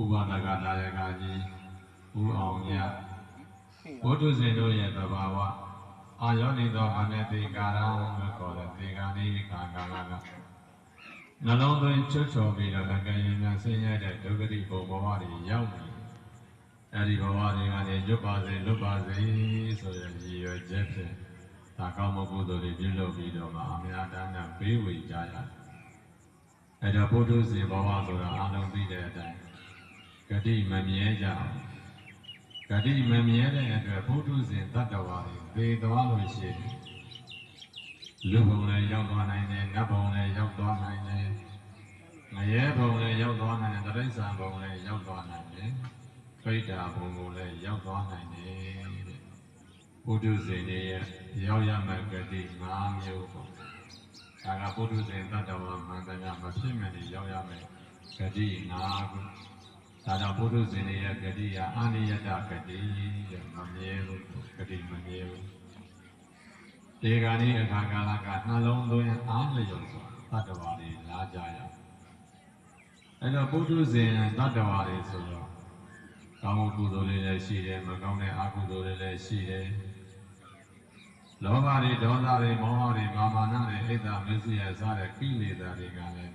ဥပဒကနာယကကြီးဦးအောင်ရဘုဒ္ဓဇင်တို့ရဲ့တဘာဝအာယောနိသောအနတိကာရလို့ခေါ်တဲ့ဒီကနေ့ခါကာလကနှလုံးသွင်းချွတ်ချော်ပြီးတော့လည်းကရင်များဆင်းရဲတဲ့ဒုက္ခတိဘုံဘဝတွေရောက်နေအဲဒီဘဝတွေကနေရွတ်ပါစေလွတ်ပါစေဆိုရယ်ရည်ရွယ်ချက်ဖြင့်ဒါကောင်းမှုကုသိုလ်တွေပြုလုပ်ပြီးတော့မှအများတန်းနဲ့ပေးဝေကြရတယ်အဲတော့ဘုဒ္ဓဇင်ဘဝဆိုတာအလုံးပြီးတဲ့အတိုင်း ဂတိမမြဲကြအောင်ဂတိမမြဲတဲ့အတွက်ဘုဒ္ဓဇင်တတ္တဝါတွေသေသွားလို့ရှိရင်လူဘုံလည်းရောက်သွားနိုင်တယ်နတ်ဘုံလည်းရောက်သွားနိုင်တယ်ငရဲဘုံလည်းရောက်သွားနိုင်တယ်တရိစ္ဆာန်ဘုံလည်းရောက်သွားနိုင်တယ်ပိဋ္ဌာဘုံကိုလည်းရောက်သွားနိုင်တယ်တဲ့ဘုဒ္ဓဇင်တွေရဲ့ရောက်ရမယ့်ဂတိ၅မျိုးပေါ့ဒါကဘုဒ္ဓဇင်တတ္တဝါမှန်တရားမဖြစ်မနေရောက်ရမယ့်ဂတိ၅ခု ဒါကြောင့်ဘုဒ္ဓဇင်တွေရဲ့ဂတိဟာအာနိယတဂတိတဲ့မမြဲလို့ဂတိမမြဲဘူးဒီကနေ့အခါကာလကနှလုံးသွင်းအားလျော်စွာတတ္တဝါတွေလာကြရအောင်အဲ့တော့ဘုဒ္ဓဇင်တတ္တဝါတွေဆိုတော့ကောင်းမှုကုသိုလ်တွေလည်းရှိတယ်မကောင်းတဲ့အကုသိုလ်တွေလည်းရှိတယ်လောဘတွေဒေါသတွေမောဟတွေမာမာနတွေအိတ်တာမစ္စယစတဲ့ကိလေသာတွေကလည်း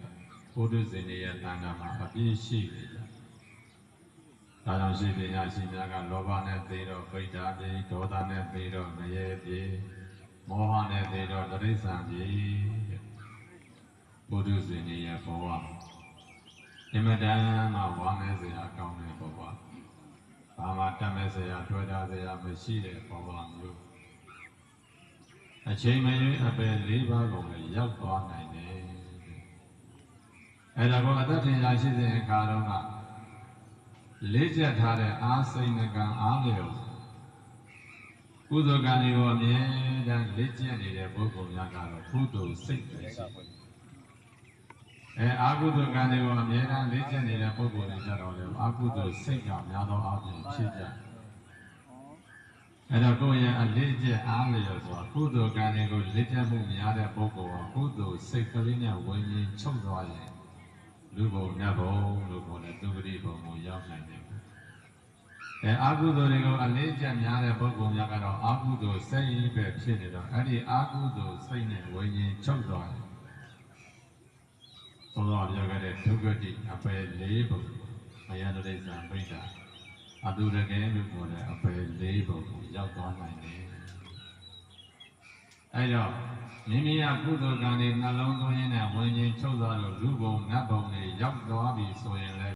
ဘုဒ္ဓဇင်တွေရဲ့တဏ္ဍာမှာအပြည့်ရှိနေတယ် ဒါကြောင့်ရှိပညာရှိများကလောဘနဲ့သေတော့ပိဋ္ဌာပြေဒေါသနဲ့သေတော့ငရဲပြေမောဟနဲ့သေတော့တိရစ္ဆာန်ပြေတဲ့ဘုဒ္ဓဇင်တွေရဲ့ဘဝအမတန်မှဝမ်းနည်းစရာကောင်းတဲ့ဘဝဘာမှတတ်မဲ့စရာတွေ့တာစရာမရှိတဲ့ဘဝမျိုးအချိန်မရွေးအပယ်၄ပါးကိုလည်းရောက်သွားနိုင်တယ်အဲ့ဒါကိုအသက်ထင်ရှားရှိတဲ့အခါတော့က လေးကျက်ထားတဲ့အာစိန်ကံအားလျော်ကုသိုလ်ကံတွေကိုအမြဲတမ်းလေးကျက်နေတဲ့ပုဂ္ဂိုလ်များကတော့ကုသိုလ်စိတ်ပဲရှိတယ်အဲအာဟုသိုလ်ကံတွေကိုအမြဲတမ်းလေးကျက်နေတဲ့ပုဂ္ဂိုလ်တွေကြတော့လေအာဟုသိုလ်စိတ်ကများသောအားဖြင့်ဖြစ်ကြတယ်အဲ့တော့ကိုယ့်ရဲ့အလေးကျက်အားလျော်ဆိုတာကုသိုလ်ကံတွေကိုလေးကျက်မှုများတဲ့ပုဂ္ဂိုလ်ကကုသိုလ်စိတ်ကလေးနဲ့ဝิญဉ်ချုပ်သွားရင် လူဘုံမြတ်ဘုံလို့ခေါ်တဲ့သူပတိဘုံကိုရောက်နိုင်တယ်အဲအာဟုသိုလ်တွေကိုအလေးကျက်များတဲ့ပုဂ္ဂိုလ်များကတော့အာဟုသိုလ်စိတ်ပဲဖြစ်နေတော့အဲ့ဒီအာဟုသိုလ်စိတ်နဲ့ဝิญဉ်ချုပ်သွားတယ်သောတော်ပြောခဲ့တဲ့ဒုက္ခတိအပယ်လေးဘုံမယတရိစ္ဆာန်ပိဋ္ဌာအတုရကဲလို့ခေါ်တဲ့အပယ်လေးဘုံကိုရောက်သွားနိုင်တယ်အဲတော့ မိမိကကုသိုလ်ကံတွေနှလုံးသွင်းရင်းနဲ့ဝิญဉ်ချုပ်သွားလို့လူဘုံနတ်ဘုံတွေရောက်သွားပြီဆိုရင်လည်း